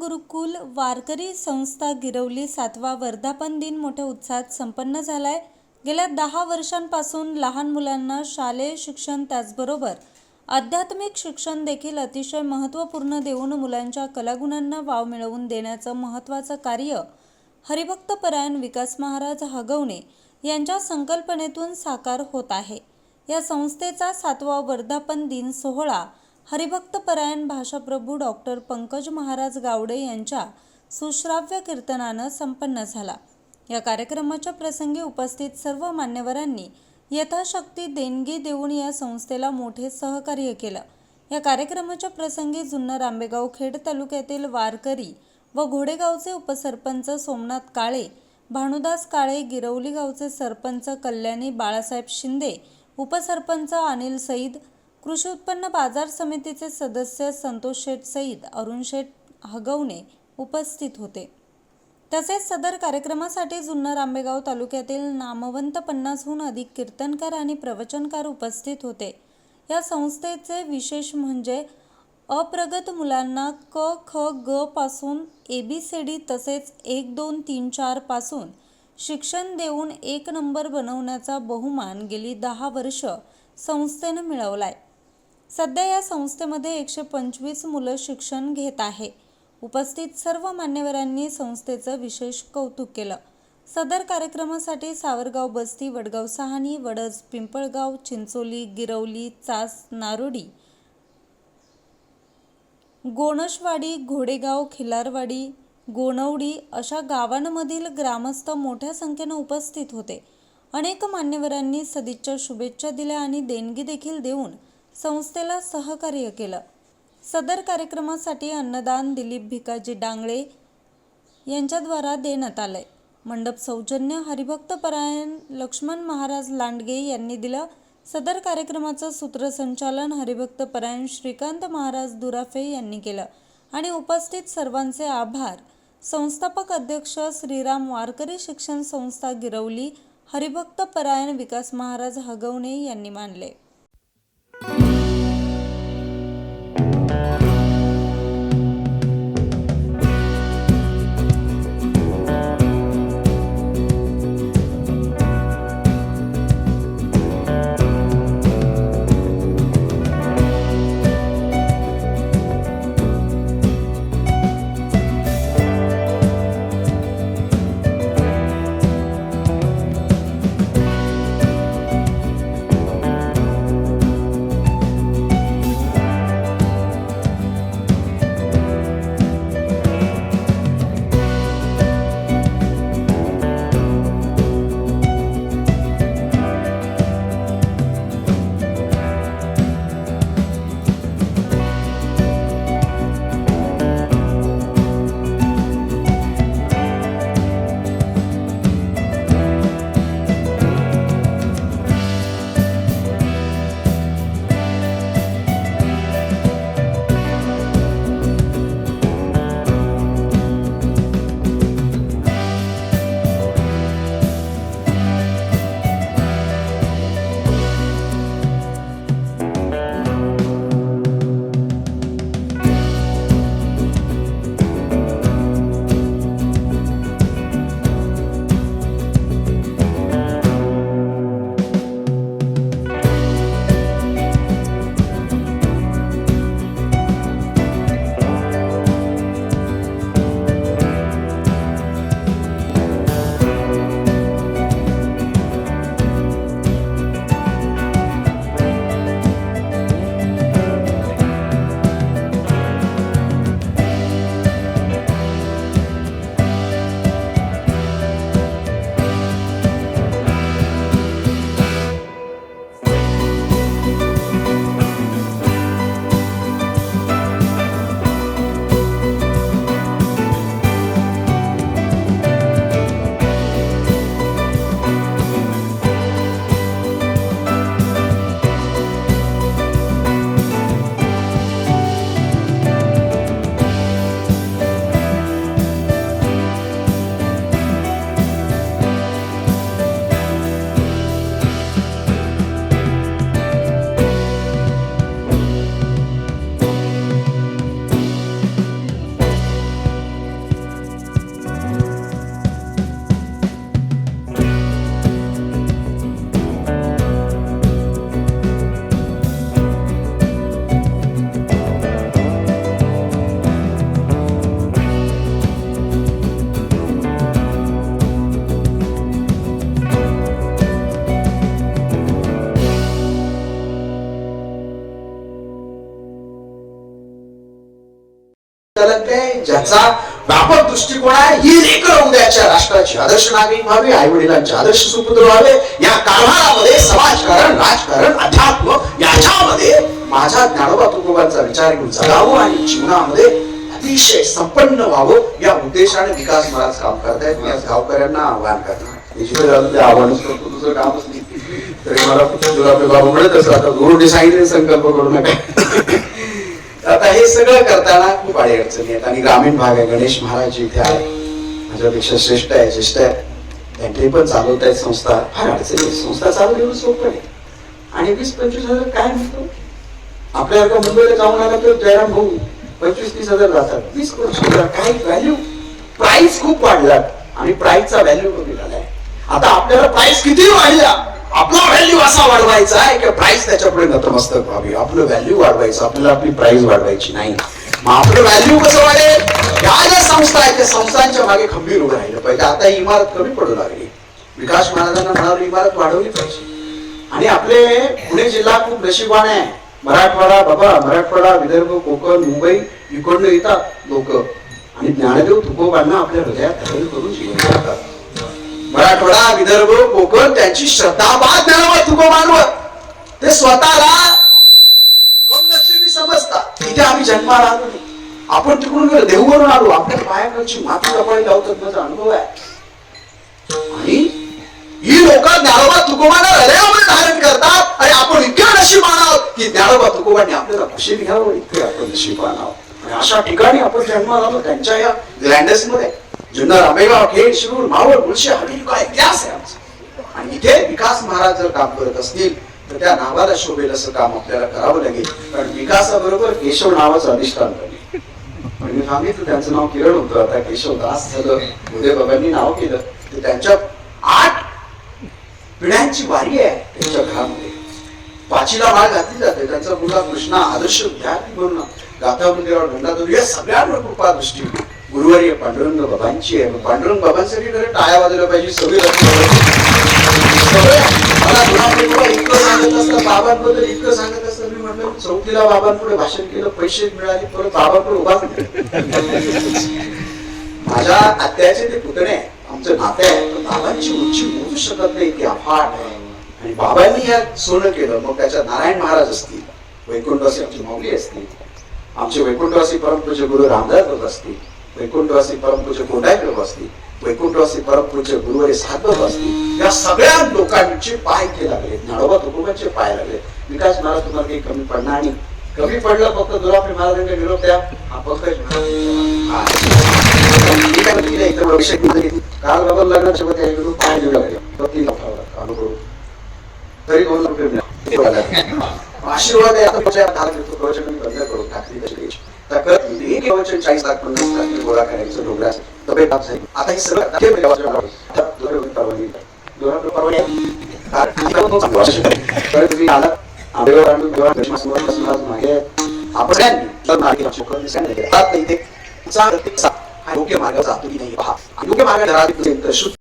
गुरुकुल वारकरी संस्था गिरवली सातवा वर्धापन दिन मोठ्या उत्साहात संपन्न झालाय. गेल्या दहा वर्षांपासून लहान मुलांना शालेय शिक्षण त्याचबरोबर आध्यात्मिक शिक्षण देखील अतिशय महत्त्वपूर्ण देऊन मुलांच्या कलागुणांना वाव मिळवून देण्याचं महत्त्वाचं कार्य हरिभक्तपरायण विकास महाराज हगवणे यांच्या संकल्पनेतून साकार होत आहे. या संस्थेचा सातवा वर्धापन दिन सोहळा हरिभक्तपरायण भाषाप्रभू डॉक्टर पंकज महाराज गावडे यांच्या सुश्राव्य कीर्तनानं संपन्न झाला. या कार्यक्रमाच्या प्रसंगी उपस्थित सर्व मान्यवरांनी यथाशक्ती देणगी देऊन या संस्थेला मोठे सहकार्य केलं. या कार्यक्रमाच्या प्रसंगी जुन्नर आंबेगाव खेड तालुक्यातील वारकरी व घोडेगावचे उपसरपंच सोमनाथ काळे भानुदास काळे गिरवली गावचे सरपंच कल्याणी बाळासाहेब शिंदे उपसरपंच अनिल सईद कृषी उत्पन्न बाजार समितीचे सदस्य संतोष शेठ सईद अरुण शेठ हगवणे उपस्थित होते. तसेच सदर कार्यक्रमासाठी जुन्नर आंबेगाव तालुक्यातील नामवंत पन्नासहून अधिक कीर्तनकार आणि प्रवचनकार उपस्थित होते. या संस्थेचे विशेष म्हणजे अप्रगत मुलांना क ख ग पासून ए बी सी डी तसेच एक दोन तीन चारपासून शिक्षण देऊन एक नंबर बनवण्याचा बहुमान गेली दहा वर्ष संस्थेनं मिळवलाय. सध्या या संस्थेमध्ये एकशे पंचवीस मुलं शिक्षण घेत आहे. उपस्थित सर्व मान्यवरांनी संस्थेचं विशेष कौतुक केलं. सदर कार्यक्रमासाठी सावरगाव बस्ती वडगाव सहानी वडज पिंपळगाव चिंचोली गिरवली चास नारोडी गोणशवाडी घोडेगाव खिलारवाडी गोणवडी अशा गावांमधील ग्रामस्थ मोठ्या संख्येनं उपस्थित होते. अनेक मान्यवरांनी सदिच्छा शुभेच्छा दिल्या आणि देणगी देखील देऊन संस्थेला सहकार्य केलं. सदर कार्यक्रमासाठी अन्नदान दिलीप भिकाजी डांगळे यांच्याद्वारा देण्यात आलंय. मंडप सौजन्य हरिभक्तपरायण लक्ष्मण महाराज लांडगे यांनी दिलं. सदर कार्यक्रमाचं सूत्रसंचालन हरिभक्त परायण श्रीकांत महाराज दुराफे यांनी केलं. आणि उपस्थित सर्वांचे आभार. संस्थापक अध्यक्ष श्रीराम वारकरी शिक्षण संस्था गिरवली. हरिभक्त परायण विकास महाराज हगवणे यांनी मानले. ज्याचा व्यापक दृष्टिकोन आहे ही लेकर उद्याच्या राष्ट्राची आदर्श नागरिक व्हावी आई वडिलांचे आदर्श सुपुत्र व्हावे या कारभारामध्ये समाजकारण राजकारण अध्यात्म याच्यामध्ये माझ्या ज्ञानोबा तुकोबांचा विचार घेऊन जगावं आणि जीवनामध्ये अतिशय संपन्न व्हावं या उद्देशाने विकास महाराज काम करतायत मी आज गावकऱ्यांना आव्हान करणार आव्हानच करतो तुझं कामच नाही तरी मला तुला बाबा म्हणत असं आता गुरुने सांगितले संकल्प करू नका आता हे सगळं करताना खूप अडी अडचणी आहेत. आणि ग्रामीण भाग आहे. गणेश महाराज इथे आहे माझ्यापेक्षा श्रेष्ठ आहे ज्येष्ठ आहे. त्यांचे पण चालवत आहेत संस्था. फार अडचणी आहेत. संस्था चालवणं सोपं आहे आणि वीस पंचवीस हजार काय म्हणतो आपल्याला मुंबईला जाऊन आला तर जयराम भाऊ पंचवीस तीस हजार जातात. वीस वर्ष काय व्हॅल्यू प्राइस खूप वाढला आणि प्राइसचा व्हॅल्यू कमी झालाय. आता आपल्याला प्राइस किती वाढला आपला व्हॅल्यू असा वाढवायचा आहे की प्राइस त्याच्या पुढे नतमस्तक व्हावी? आपलं व्हॅल्यू वाढवायचं आपल्याला आपली प्राइस वाढवायची नाही. मग आपलं व्हॅल्यू कसं वाढेल? या ज्या संस्था आहेत त्या संस्थांच्या मागे खंबीर उभं राहिलं पाहिजे. आता ही इमारत कमी पडू लागली. विकास महाराजांना म्हणाली इमारत वाढवली पाहिजे. आणि आपले पुणे जिल्हा खूप नशिबाने आहे. मराठवाडा बाबा मराठवाडा विदर्भ कोकण मुंबई इकडनं येतात लोक. आणि ज्ञानदेव तुकोबांना आपल्या हृदयात धारण करून जीवन जगतात मराठवाडा विदर्भ कोकण त्यांची श्रद्धाबाद बाद तुको तुकोबांवर. ते स्वतःला कमनशिबी समजतात. तिथे आम्ही जन्माला आलो नाही. आपण तिकडून गेलो देहूवरून आलो. आपल्या पायाकडची माती कपाळी लावतात माझा अनुभव आहे. आणि ही लोक ज्ञानोबा तुकोबांना हृदयामध्ये धारण करतात. आणि आपण इतके नशीबान आहोत की ज्ञानोबा तुकोबांनी आपल्याला कशी घ्यावं इतके आपण नशीबान आहोत आणि अशा ठिकाणी आपण जन्माला आलो त्यांच्या या ग्लँडसमध्ये. जुन्नर आंबेगाव खेड शिरूर मावळ मुळशी हवेली इतिहास आहे आमचा. आणि इथे विकास महाराज जर काम करत असतील तर त्या नावाला शोभेल असं काम आपल्याला करावं लागेल. कारण विकासाबरोबर केशव नावाचं अधिष्ठान लागेल मी सांगितलं त्यांचं नाव किरण होतं. आता केशव दास झालं उदय बाबांनी नाव केलं. ते त्यांच्या आठ पिढ्यांची वारी आहे त्यांच्या घरामध्ये. पाचीला माळ घातली जाते. त्यांचा मुलगा कृष्णा आदर्श विद्यार्थी म्हणून गाथा मंदिरावर गंगाधर या सगळ्यांवर कृपा दृष्टी गुरुवारी पांडुरंग बाबांची आहे. मग पांडुरंग बाबांसाठी खरं टाळ्या वाजवल्या पाहिजे सगळी मला इतकं सांगत असतं बाबांबद्दल इतकं सांगत असतं मी म्हटलं चौथीला बाबांपुढे भाषण केलं पैसे मिळाले परत बाबांपुढे उभा माझ्या आत्याचे ते पुतणे आमचं नाते आहे पण बाबांची उंची मोजू शकत नाही ती अफाट आहे. आणि बाबांनी या सोनं केलं मग त्याच्यात नारायण महाराज असतील वैकुंठवासी आमची माऊली असतील आमचे वैकुंठवासी परमपूज्य गुरु रामदास असतील. वैकुंठवासी परमपूज्य कोंडाई बसली? वैकुंठवासी परमपूज्य गुरुवारी सात बसली. या सगळ्या लोकांचे पाय के लागले. ज्ञानोबा तुकोबांचे पाय लागले. विकास महाराज तुम्हाला काही कमी पडणार आणि कमी पडलं फक्त दुरापे महाराजांना निरोप द्या. हा पंकज महाराज. मी काल बाबा लग्नाच्या मध्ये पाय देऊ लागले. तीन अनुभव. तरी दोन रुपये मिळाले. आशीर्वाद आहे आता तुमच्या प्रवचन बंद करून टाकली तशी द्यायची. म्हणजे एक चाळीस लाख पन्नास लाख गोळा करायचं तब्येत झाली. आता हे सगळं ते परवानगी परवानगी आलात आंबेगाव मागे आपण सगळ्यांनी इथे योग्य मार्ग जातो की नाही पहा. योग्य मार्ग शुद्ध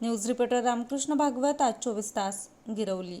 न्यूज रिपोर्टर रामकृष्ण भागवत आज चोवीस तास गिरवली.